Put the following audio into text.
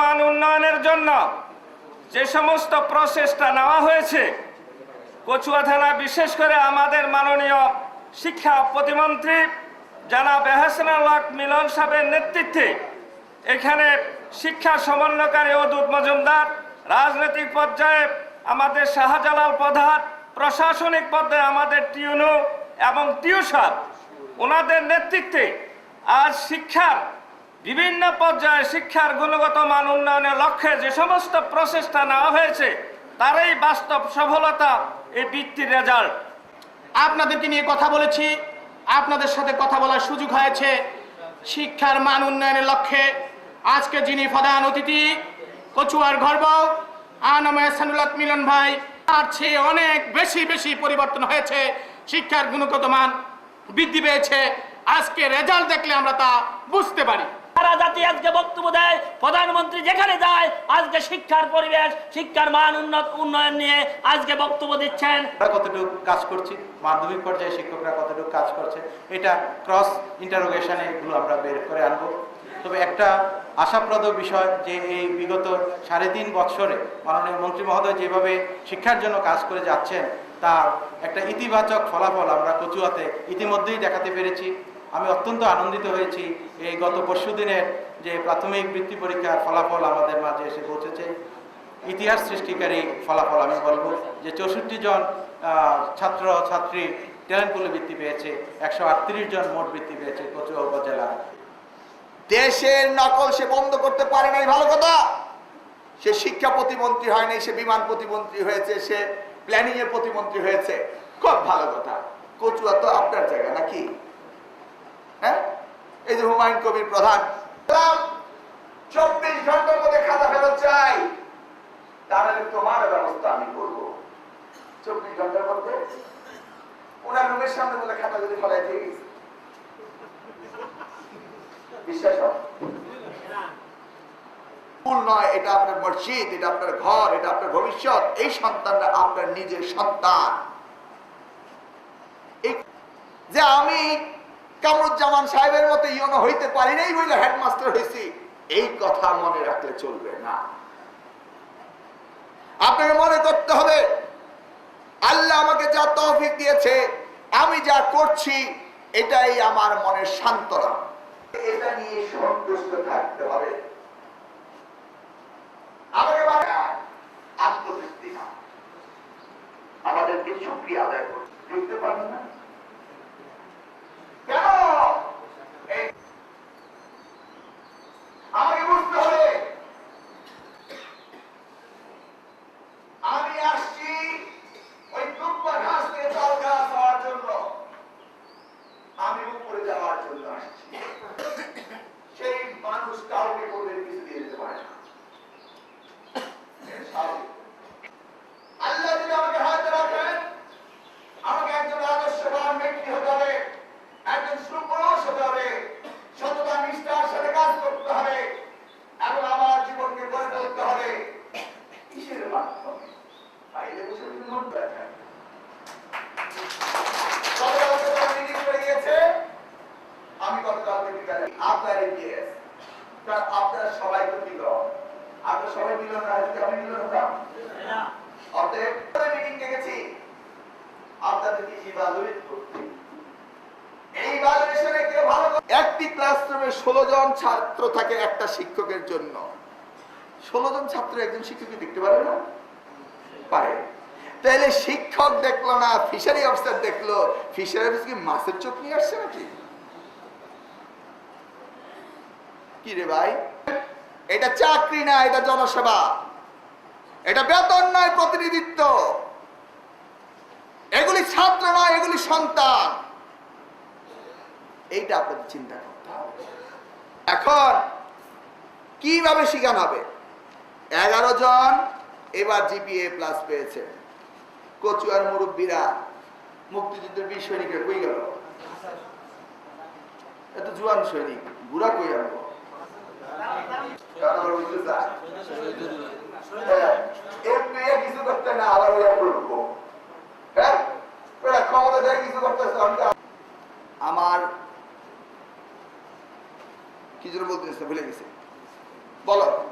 মান উন্নয়নের জন্য যে সমস্ত প্রচেষ্টা নেওয়া হয়েছে, কচুয়া থানা বিশেষ করে আমাদের মাননীয় শিক্ষা প্রতিমন্ত্রী জানাব এহসানুল্লাহ মিলন সাহেবের নেতৃত্বে এখানে শিক্ষা সমন্বয়কারী অদূত মজুমদার, রাজনৈতিক পর্যায়ে আমাদের শাহজালাল প্রধান, প্রশাসনিক পর্যায়ে আমাদের টিউনু এবং টিউশন, ওনাদের নেতৃত্বে আজ শিক্ষার বিভিন্ন পর্যায়ে শিক্ষার গুণগত মান উন্নয়নের লক্ষ্যে যে সমস্ত প্রচেষ্টা নেওয়া হয়েছে, তারই বাস্তব সফলতা এই বৃত্তির রেজাল্ট আপনাদেরকে নিয়ে কথা বলেছি। আপনাদের সাথে কথা বলার সুযোগ হয়েছে শিক্ষার মান উন্নয়নের লক্ষ্যে। আজকে যিনি প্রধান অতিথি, কচুয়ার গর্ব আনম এহসানুল্লাহ মিলন ভাই। তার চেয়ে অনেক বেশি বেশি পরিবর্তন হয়েছে। শিক্ষার গুণগত মান বৃদ্ধি পেয়েছে। আজকে রেজাল্ট দেখলে আমরা তা বুঝতে পারি। সারা জাতি আজকে বক্তব্য দেয়, প্রধানমন্ত্রী যেখানে যায়, আজকে শিক্ষার পরিবেশ, শিক্ষার মান উন্নত, উন্নয়ন নিয়ে আজকে বক্তব্য দিচ্ছেন। কতটুকু কাজ করছি, মাধ্যমিক পর্যায়ে শিক্ষকরা কতটুকু কাজ করছে, এটা ক্রস ইন্টারোগেশনে এগুলো আমরা বের করে আনব। তবে একটা আশাপ্রদ বিষয় যে এই বিগত সাড়ে তিন বছরে মাননীয় মন্ত্রী মহোদয় যেভাবে শিক্ষার জন্য কাজ করে যাচ্ছেন, তার একটা ইতিবাচক ফলাফল আমরা কচুয়াতে ইতিমধ্যেই দেখাতে পেরেছি। আমি অত্যন্ত আনন্দিত হয়েছি এই গত পরশু দিনের যে প্রাথমিক বৃত্তি পরীক্ষার ফলাফল আমাদের মাঝে এসে পৌঁছেছে। ইতিহাস সৃষ্টিকারী ফলাফল আমি বলব যে চৌষট্টি জন ছাত্র ছাত্রী ট্যালেন্ট পুলে বৃত্তি পেয়েছে, একশো আটত্রিশ জন মোট বৃত্তি পেয়েছে কচুয়া উপজেলা। দেশের নকল সে বন্ধ করতে পারে নাই, ভালো কথা। সে শিক্ষা প্রতিমন্ত্রী হয় নাই সে বিমান প্রতিমন্ত্রী হয়েছে, সে প্ল্যানিং এর প্রতিমন্ত্রী হয়েছে। খুব ভালো কথা। কচুয়া তো আপনার জায়গা নাকি? এই যে হুমায়ুন কবির প্রধান। চব্বিশ ঘণ্টার মধ্যে খাতা ফেরত চাই। তাহলে তোমার ব্যবস্থা আমি করব। চব্বিশ ঘণ্টার মধ্যে? ওনার রুমের সামনে বলে খাতা যদি ফলাই দিয়ে গেছে বিশ্বাস এটা আপনার মসজিদ, এটা আপনার ঘর, এটা আপনার ভবিষ্যৎ। এই সন্তানটা আপনার নিজের সন্তান এই- যে আমি কামরুজ্জামান সাহেবের মতো ইয়নো হইতে পারি নাই বলে হেডমাস্টার হয়েছি এই কথা মনে রাখলে চলবে না। আপনাকে মনে করতে হবে, আল্লাহ আমাকে যা তৌফিক দিয়েছে, আমি যা করছি, এটাই আমার মনের সান্ত্বনা। এটা নিয়ে সন্তুষ্ট থাকতে হবে। আমাকে আত্মতৃপ্তি না আমাদেরকে সুক্রিয়া আদায় করতে পারেন না কেন এই- আমাকে বুঝতে হবে আমি আসছি ওই টুকরা ঘাস থেকে চাল গাছ হওয়ার জন্য আমি উপরে যাওয়ার জন্য আসছি সেই মানুষ কাউকে কোনোদিন কিছু দিয়ে দিতে পারে না এটা স্বাভাবিক। আল্লাহ যদি আমাকে হাতে রাখেন আমাকে একজন আদর্শবান ব্যক্তি হতে হবে একজন সুপুরুষ হতে হবে সততা নিষ্ঠার সাথে কাজ করতে হবে এবং আমার জীবনকে গড়ে তুলতে হবে কিসের মাধ্যমে বাইরে বসে যদি নোট দেখেন গতকালকে তারা মিটিং করে গিয়েছে আমি গতকালকে বিকালে আপনার এগিয়ে কারণ আপনারা সবাই তো দিল সবাই দিল না যদি আমি দিল হতাম অতএব মিটিং ডেকেছি। আপনাদেরকে ইভালুয়েট করতে? এই ইভালুয়েশনে কে ভালো একটি ক্লাসরুমে ষোলো জন ছাত্র থাকে একটা শিক্ষকের জন্য। ষোলো জন ছাত্র একজন শিক্ষককে দেখতে পারে না? পারে। তাহলে শিক্ষক দেখল না ফিশারি অফিসার দেখল ফিশারি অফিস কি মাছের চোখ নিয়ে আসছে নাকি? কি রে ভাই? এটা চাকরি না, এটা জনসেবা। এটা বেতন নয় প্রতিনিধিত্ব। এগুলি ছাত্র নয় এগুলি সন্তান। এইটা আপনাদের চিন্তা করতে হবে। এখন, কীভাবে শিখানো হবে? এগারো জন এবার জিপিএ প্লাস পেয়েছে। কচুয়ার মুরব্বীরা মুক্তিযুদ্ধের বীর সৈনিকরা কই গেল? এত জুয়ান সৈনিক, বুড়া কই আনব কারণ বুঝতে চায়। হ্যাঁ, একটু ইয়ে কিছু করতে না আবার ওরা করব হ্যাঁ আমার কি জন্য বলতে ভুলে গেছে। বলো।